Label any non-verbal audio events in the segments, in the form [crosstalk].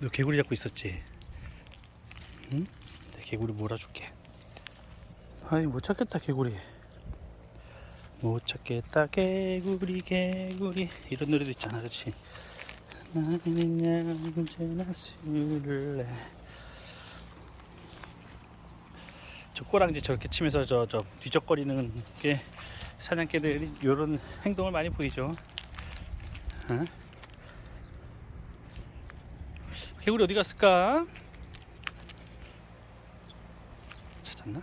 너 개구리 잡고 있었지? 응? 내 개구리 몰아줄게. 아이 못 찾겠다 개구리. 못 찾겠다 개구리 개구리 이런 노래도 있잖아, 그렇지? 나는 언제나 술래. 저 꼬랑지 저렇게 치면서 저 저 뒤적거리는 게 사냥개들이 이런 행동을 많이 보이죠. 어? 개구리 어디 갔을까? 찾았나?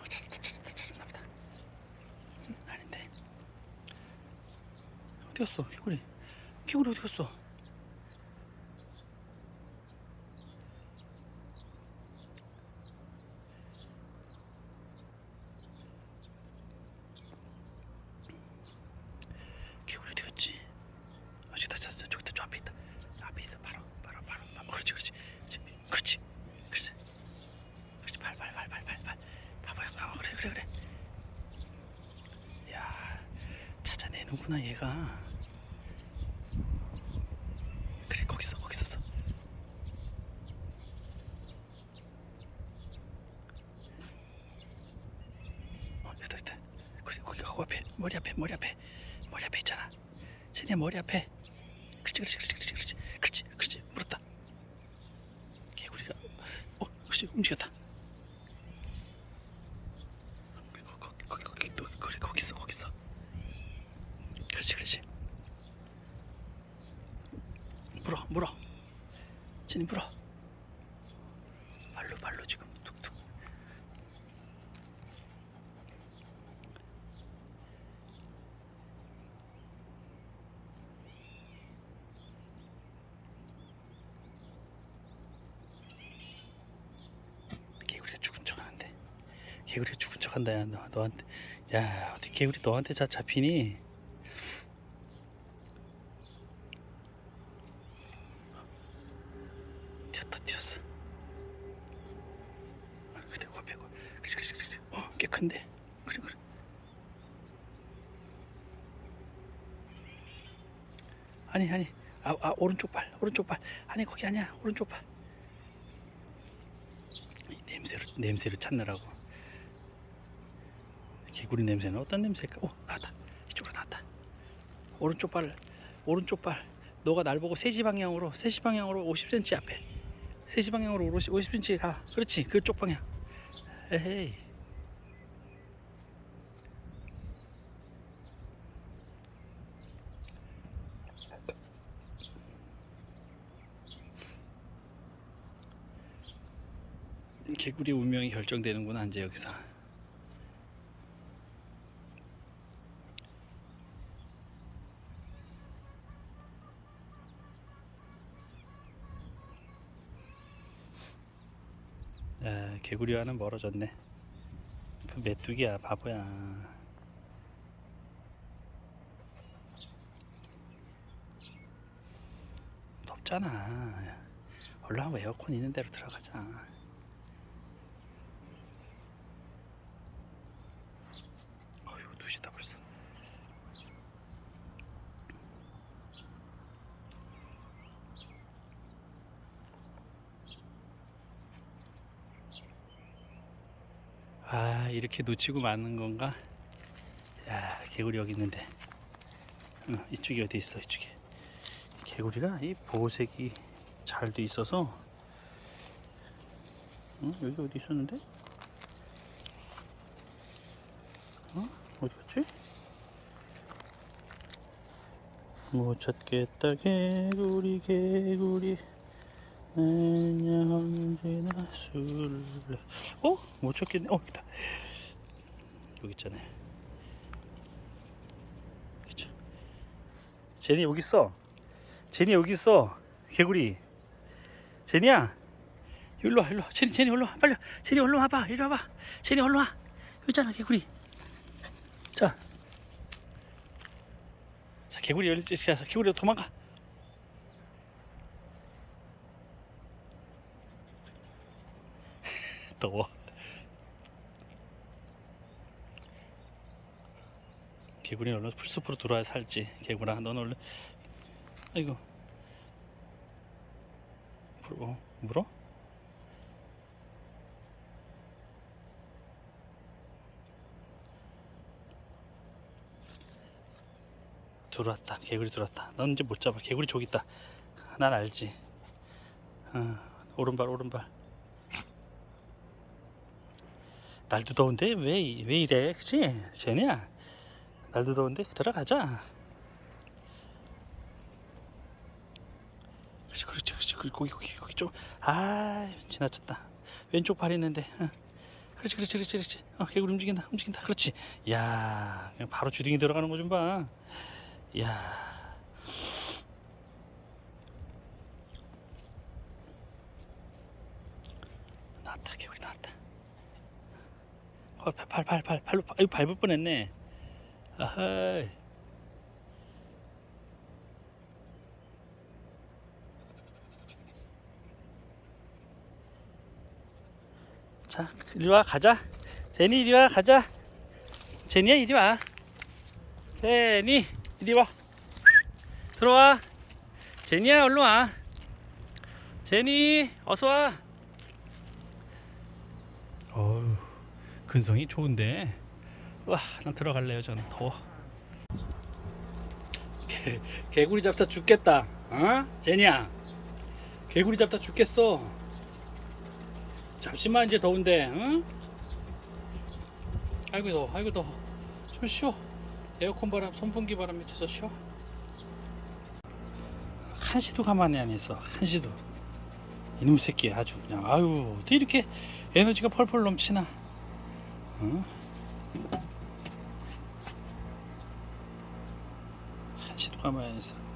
어, 찾았다, 찾았다, 찾았나 보다. 음, 아닌데. 어디 갔어, 개구리? 개구리 어디 갔어? 개구리 어디 갔지? 어, 저기다 찾았어. 저기다 저 앞에 있다. 저 앞에 있어. 바로, 바로, 바로. 바로. 그렇지, 그렇지. 그렇지, 그렇지. 그렇지. 발, 발, 발, 발, 발, 발. 바보야, 아, 그래, 그래, 그래. 야, 찾아내는구나 얘가. 그래, 거기 있어, 거기 있어. 어, 여기다, 여기다. 그래, 거기, 거기 앞에, 머리 앞에, 머리 앞에, 머리 앞에 있잖아. 쟤네 머리 앞에. 그렇지, 그렇지, 그렇지, 그렇지, 그렇지, 그렇지, 그렇지. 물었다. 개구리가, 어, 그렇지, 움직였다. 거기, 거기, 거기, 거기, 또, 거기, 거기 있어, 거기 있어. 그렇지, 그렇지. 물어, 물어. 쟤네 물어. 발로, 발로 지금 툭툭. 개구리가 죽은 척하는데 개구리가 죽은 척한다 야 너, 너한테. 야 어떻게 개구리 너한테 자 잡히니? 튀었다 튀었어. 아, 그대 앞에 거 그치 그치 그치 어꽤 큰데? 그래 그래. 아니 아니. 아, 아 오른쪽 발 오른쪽 발. 아니 거기 아니야. 오른쪽 발. 이 냄새를 냄새를 찾느라고 개구리 냄새는 어떤 냄새일까? 오 나왔다. 이쪽으로 나왔다. 오른쪽 발 오른쪽 발. 너가 날 보고 3시 방향으로 3시 방향으로 50cm 앞에. 3시 방향으로 50, 50cm 가. 그렇지 그쪽 방향. 에헤이 개구리 운명이 결정되는구나 이제 여기서 아, 개구리와는 멀어졌네. 그 메뚜기야 바보야. 덥잖아. 얼른 하고 에어컨 있는 데로 들어가자. 어휴 두시다 벌써 아 이렇게 놓치고 마는 건가 야 개구리 여기 있는데 어, 이쪽이 어디 있어 이쪽에 개구리가 이 보색이 잘 돼 있어서 어? 여기 어디 있었는데 어? 어디 갔지? 못 찾겠다 개구리 개구리 언제나 술래 어? 못 찾겠네. 어 있다. 여기 있잖아요 그쵸. 제니 여기 있어. 제니 여기 있어. 개구리. 제니야. 일로 와 일로 와. 제니 제니 일로 와. 빨리 와. 제니 일로 와봐. 이리 와봐. 제니 일로 와. 여기 있잖아 개구리. 자, 자 개구리 열리 자 개구리 도망가 더워. [laughs] 개구리 얼른 풀숲으로 들어와야 살지. 개구라, 넌 얼른. 아이고. 불, 어, 물어? 들어왔다. 개구리 들어왔다. 넌 이제 못 잡아. 개구리 저기 있다. 난 알지. 어, 오른발 오른발. 날도 더운데 왜, 이- 왜 이래? 그치? 쟤네야. 날도 더운데 들어가자. 그렇지, 그렇지, 그렇지. 그, 거기, 거기, 거기 좀. 아, 지나쳤다. 왼쪽 발 있는데. 어. 그렇지, 그렇지, 그렇지, 그렇지. 어, 개구리 움직인다, 움직인다. 그렇지. 야, 그냥 바로 주둥이 들어가는 거 좀 봐. 야. 나왔다, 개구리 나왔다. 어, 팔, 팔, 팔, 팔, 팔로, 아유, 밟을 뻔했네. 아하이. 자, 이리 와, 가자. 제니, 이리 와, 가자. 제니야, 이리 와. 제니, 이리 와. 들어와. 제니야, 얼른 와. 제니, 어서 와. 어우, 근성이 좋은데. 와, 난 들어갈래요, 저는. 더워. 개, 개구리 잡다 죽겠다. 어? 제니야. 개구리 잡다 죽겠어. 잠시만 이제 더운데, 응? 아이고 더워, 아이고 더워. 좀 쉬어. 에어컨 바람, 선풍기 바람 밑에서 쉬어. 한시도 가만히 안 있어. 한시도. 이놈 새끼 아주 그냥 아유 어떻게 이렇게 에너지가 펄펄 넘치나. 응? 한시도 가만히 안 있어.